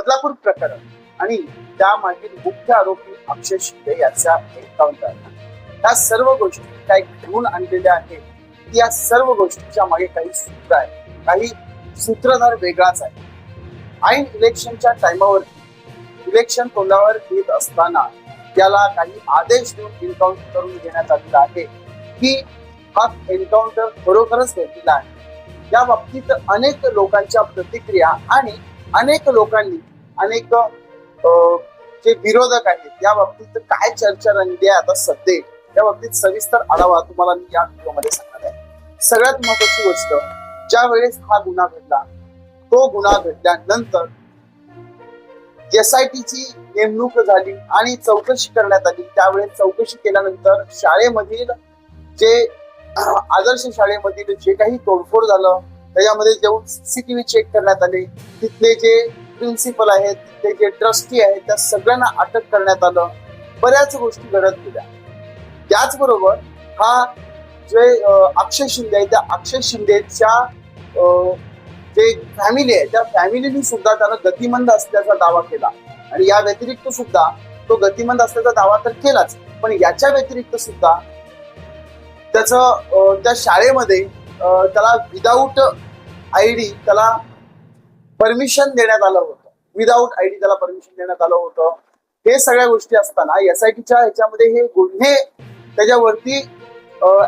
बदलापूर प्रकरण आणि त्यामागील मुख्य आरोपी अक्षय शिंदे याचा एन्काउंटर या सर्व गोष्टी काय घेऊन आणलेल्या आहेत. या सर्व गोष्टीच्या मागे काही सूत्र आहे. काही सूत्रधार वेगळाच आहे. ऐन इलेक्शनच्या टायमावर इलेक्शन तोंडावर येत असताना त्याला काही आदेश देऊन एन्काउंटर करून घेण्यात आलेला आहे. की हा एन्काउंटर खरोखरच घेतलेला आहे. या बाबतीत अनेक लोकांच्या प्रतिक्रिया आणि अनेक लोकांनी अनेक जे विरोधक आहेत या बाबतीत काय चर्चा रंगली आहे आता सध्या? या बाबतीत सविस्तर आढावा तुम्हाला मी या व्हिडिओमध्ये सांगणार आहे. सगळ्यात महत्वाची गोष्ट ज्या वेळेस हा गुन्हा घडला तो गुन्हा घडल्यानंतर एस आय टीची नेमणूक झाली आणि चौकशी करण्यात आली. त्यावेळेस चौकशी केल्यानंतर शाळेमधील जे आदर्श शाळेमधील जे काही तोडफोड झालं त्याच्यामध्ये जेव्हा सीसीटीव्ही चेक करण्यात आले तिथले जे प्रिन्सिपल आहेत ते जे ट्रस्टी आहेत त्या सगळ्यांना अटक करण्यात आलं. बऱ्याच गोष्टी घडत गेल्या. त्याचबरोबर हा जे अक्षय शिंदे आहे त्या अक्षय शिंदेच्या जे फॅमिली आहे त्या फॅमिलीने सुद्धा त्यानं गतिमंद असल्याचा दावा केला. आणि या व्यतिरिक्त सुद्धा तो गतिमंद असल्याचा दावा तर केलाच. पण याच्या व्यतिरिक्त सुद्धा त्याचं त्या शाळेमध्ये त्याला विदाऊट आय डी त्याला परमिशन देण्यात आलं होतं. विदाऊट आय डी त्याला परमिशन देण्यात आलं होतं. हे सगळ्या गोष्टी असताना एस आय टीच्या ह्याच्यामध्ये हे गुन्हे त्याच्यावरती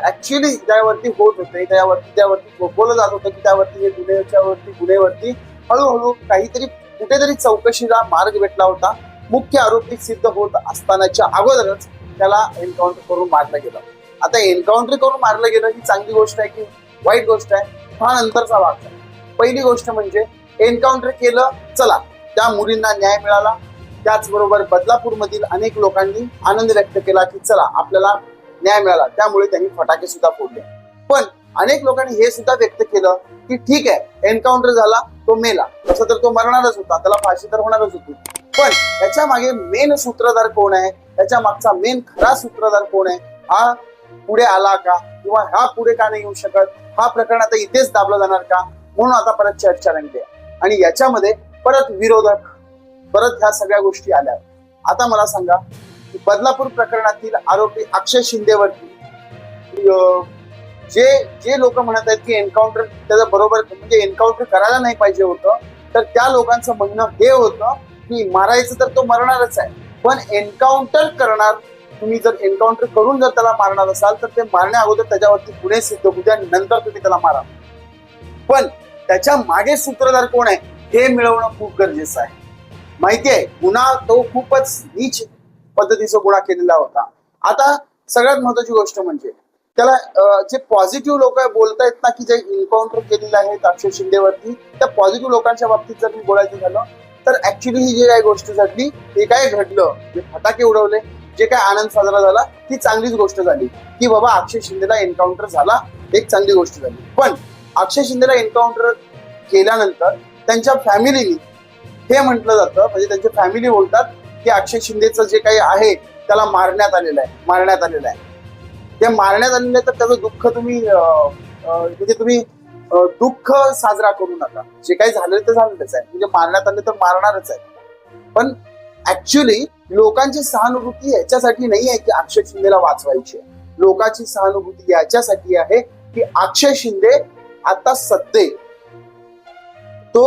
ऍक्च्युली त्यावरती होत होते. त्यावरती त्यावरती बोलत जात होतं की त्यावरती हे गुन्ह्याच्यावरती गुन्हेवरती हळूहळू काहीतरी कुठेतरी चौकशीला मार्ग भेटला होता. मुख्य आरोपी सिद्ध होत असतानाच्या अगोदरच त्याला एन्काउंटर करून मारलं गेलं. आता एन्काउंटर करून मारलं गेलं ही चांगली गोष्ट आहे की वाईट गोष्ट आहे? हा नंतरचा भाग आहे. पहिली गोष्ट म्हणजे एन्काउंटर केलं चला त्या मुलींना न्याय मिळाला. त्याचबरोबर बदलापूर मधील अनेक लोकांनी आनंद व्यक्त केला की चला आपल्याला न्याय मिळाला. त्यामुळे त्यांनी फटाके सुद्धा फोडले. पण अनेक लोकांनी हे सुद्धा व्यक्त केलं की ठीक आहे एन्काउंटर झाला तो मेला. तसं तर तो मरणारच होता त्याला फाशी तर होणारच होती. पण त्याच्यामागे मेन सूत्रधार कोण आहे? त्याच्या मागचा मेन खरा सूत्रधार कोण आहे? हा पुढे आला का? किंवा हा पुढे का नाही येऊ शकत? हा प्रकरण आता इथेच दाबला जाणार का? म्हणून आता परत चर्चा रंगली आहे. आणि याच्यामध्ये परत विरोधक परत ह्या सगळ्या गोष्टी आल्या. आता मला सांगा बदलापूर प्रकरणातील आरोपी अक्षय शिंदेवरती जे जे लोक म्हणत आहेत की एन्काउंटर त्याचं बरोबर म्हणजे एन्काउंटर करायला नाही पाहिजे होतं तर त्या लोकांचं म्हणणं हे होतं की मारायचं तर तो मरणारच आहे. पण एन्काउंटर करणार तुम्ही जर एन्काउंटर करून जर त्याला मारणार असाल तर ते मारण्या अगोदर त्याच्यावरती गुन्हे सिद्ध होऊ द्या नंतर तुम्ही त्याला मारा. पण त्याच्यामागे सूत्रधार कोण आहे हे मिळवणं खूप गरजेचं आहे. माहिती आहे गुन्हा तो खूपच नीच पद्धतीचा गुन्हा केलेला होता. आता सगळ्यात महत्वाची गोष्ट म्हणजे त्याला जे पॉझिटिव्ह लोक बोलतायत ना की जे इन्काउंटर केलेले आहेत अक्षय शिंदेवरती त्या पॉझिटिव्ह लोकांच्या बाबतीत जर मी बोलायचं झालं तर ऍक्च्युली ही जी काही गोष्ट झाली ते काय घडलं? जे फटाके उडवले जे काय आनंद साजरा झाला ती चांगलीच गोष्ट झाली. की बाबा अक्षय शिंदेला एन्काउंटर झाला एक चांगली गोष्ट झाली. पण अक्षय शिंदेला एन्काउंटर केल्यानंतर त्यांच्या फॅमिलीनी हे म्हटलं जातं म्हणजे त्यांची फॅमिली बोलतात की अक्षय शिंदेचं जे काही आहे त्याला मारण्यात आलेलं आहे मारण्यात आलेलं आहे. ते मारण्यात आलेलं आहे तर त्याचं दुःख तुम्ही म्हणजे तुम्ही दुःख साजरा करू नका. जे काही झालं ते झालेलंच आहे. म्हणजे मारण्यात आले तर मारणारच आहे. पण ऍक्च्युली लोकांची सहानुभूती याच्यासाठी नाही आहे की अक्षय शिंदेला वाचवायची आहे. लोकांची सहानुभूती याच्यासाठी आहे की अक्षय शिंदे आता सध्या तो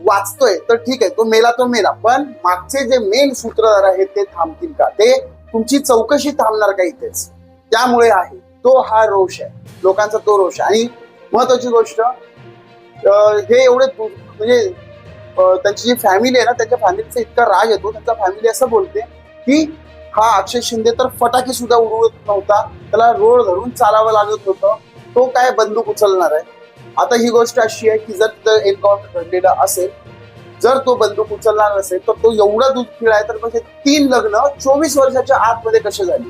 वाचतोय तर ठीक आहे तो मेला तो मेला. पण मागचे जे मेन सूत्रधार आहेत ते थांबतील का? ते तुमची चौकशी थांबणार का इथेच? त्यामुळे आहे. तो हा रोष आहे. लोकांचा तो रोष आहे. आणि महत्वाची गोष्ट अं, हे एवढे म्हणजे त्यांची जी फॅमिली आहे ना त्यांच्या फॅमिलीचा इतका राग येतो त्यांचा फॅमिली असं बोलते की हा अक्षय शिंदे तर फटाके सुद्धा उडवत नव्हता. त्याला रोड धरून चालावं लागत होतं. तो काय बंदूक उचलणार आहे? आता ही गोष्ट अशी आहे की जर तिथं एन्काउंटर घडलेला असेल जर तो बंदूक उचलला नसेल तर तो एवढा दूध खेळ आहे तर म्हणजे हे तीन लग्न चोवीस वर्षाच्या आतमध्ये कसे झाली?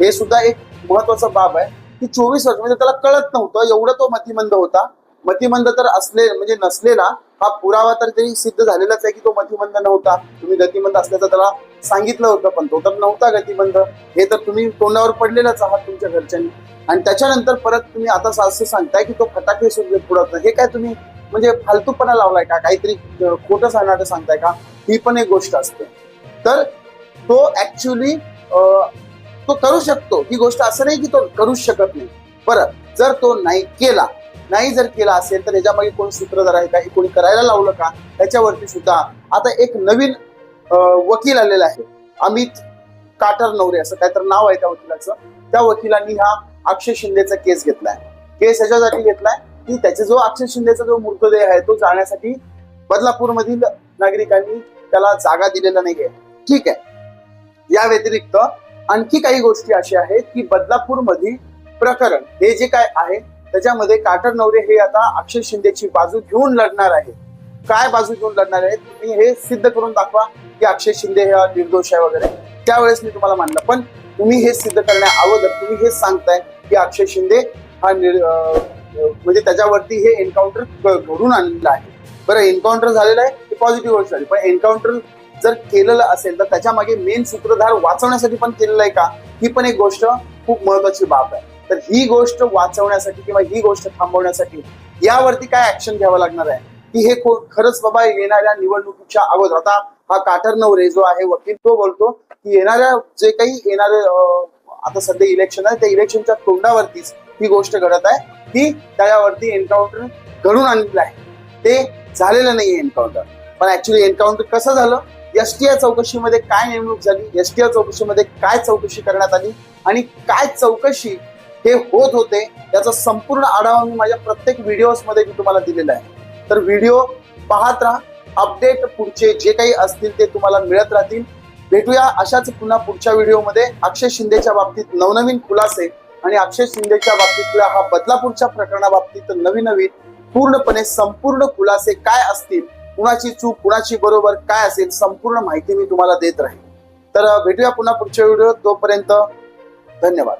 हे सुद्धा एक महत्त्वाचा बाब आहे की चोवीस वर्ष म्हणजे त्याला कळत नव्हतं एवढं तो मतिमंद होता. मतिमंद तर असले म्हणजे नसलेला हा पुरावा तर तरी सिद्ध झालेलाच आहे की तो मतिमंद नव्हता. तुम्ही गतिमंद असल्याचं त्याला सांगितलं होतं पण तो तर नव्हता गतिमंद. हे तर तुम्ही तोंडावर पडलेलाच आहात तुमच्या घरच्यांनी. आणि त्याच्यानंतर परत तुम्ही आता असं सांगताय की तो फटाके सुद्धा पुढत हे काय तुम्ही म्हणजे फालतूपणा लावलाय का? काहीतरी खोटं सांगणार सांगताय का? ही पण एक गोष्ट असते. तर तो ऍक्च्युली तो करू शकतो. ही गोष्ट असं नाही की तो करूच शकत नाही. बरं जर तो नाही केला नाही जर केला असेल तर याच्यामागे कोण सूत्रधार आहे का? हे कोणी करायला लावलं का? त्याच्यावरती सुद्धा आता एक नवीन वकील आलेला आहे. अमित काटर नवरे असं काहीतरी नाव आहे त्या वकिलाचं. त्या वकिलांनी हा अक्षय शिंदेचा केस घेतलाय. केस याच्यासाठी घेतलाय की त्याचा जो अक्षय शिंदेचा जो मृतदेह आहे तो जाण्यासाठी बदलापूर मधील नागरिकांनी त्याला जागा दिलेला नाहीये. ठीक आहे. या व्यतिरिक्त आणखी काही गोष्टी अशा आहेत की बदलापूर मधील प्रकरण हे जे काय आहे त्याच्यामध्ये काटर नवरे हे आता अक्षय शिंदेची बाजू घेऊन लढणार आहे काय बाजू घेऊन लढणार आहे तुम्ही हे सिद्ध करून दाखवा की अक्षय शिंदे हा निर्दोष आहे वगैरे. त्यावेळेस मी तुम्हाला मानलं पण तुम्ही हे सिद्ध करण्या अगोदर तुम्ही हे सांगताय की अक्षय शिंदे हा म्हणजे त्याच्यावरती हे एन्काउंटर घडून आणलेलं आहे. बरं एन्काउंटर झालेलं आहे ते पॉझिटिव्ह गोष्ट झाली पण एन्काउंटर जर केलेलं असेल तर त्याच्यामागे मेन सूत्रधार वाचवण्यासाठी पण केलेलं आहे का? ही पण एक गोष्ट खूप महत्वाची बाब आहे. तर ही गोष्ट वाचवण्यासाठी किंवा ही गोष्ट थांबवण्यासाठी यावरती काय ऍक्शन घ्यावं लागणार आहे? की हे खरंच बाबा येणाऱ्या निवडणुकीच्या अगोदर आता हा काटर नवरे जो आहे वकील तो बोलतो की येणाऱ्या जे काही येणारे आता सध्या इलेक्शन आहे त्या इलेक्शनच्या तोंडावरतीच ही गोष्ट घडत आहे. की त्याच्यावरती एन्काउंटर घडून आणलेलं आहे. ते झालेलं नाही एन्काउंटर पण ऍक्च्युली एन्काउंटर कसं झालं? एसटीआय चौकशीमध्ये काय नेमणूक झाली? एसटीआय चौकशीमध्ये काय चौकशी करण्यात आली? आणि काय चौकशी हे होत होते याचा संपूर्ण आढावा मी माझ्या प्रत्येक व्हिडिओजमध्ये मी तुम्हाला दिलेला आहे. तर व्हिडिओ पाहत राहा अपडेट पुढचे जे काही असतील ते तुम्हाला मिळत राहतील. भेटूया अशाच पुन्हा पुढच्या व्हिडिओमध्ये. अक्षय शिंदेच्या बाबतीत नवनवीन खुलासे आणि अक्षय शिंदेच्या बाबतीतल्या हा बदलापूरच्या प्रकरणाबाबतीत नवीन नवीन पूर्णपणे संपूर्ण खुलासे काय असतील कुणाची चूक कुणाची बरोबर काय असेल संपूर्ण माहिती मी तुम्हाला देत राहील तर भेटूया पुन्हा पुढच्या व्हिडिओ तोपर्यंत धन्यवाद.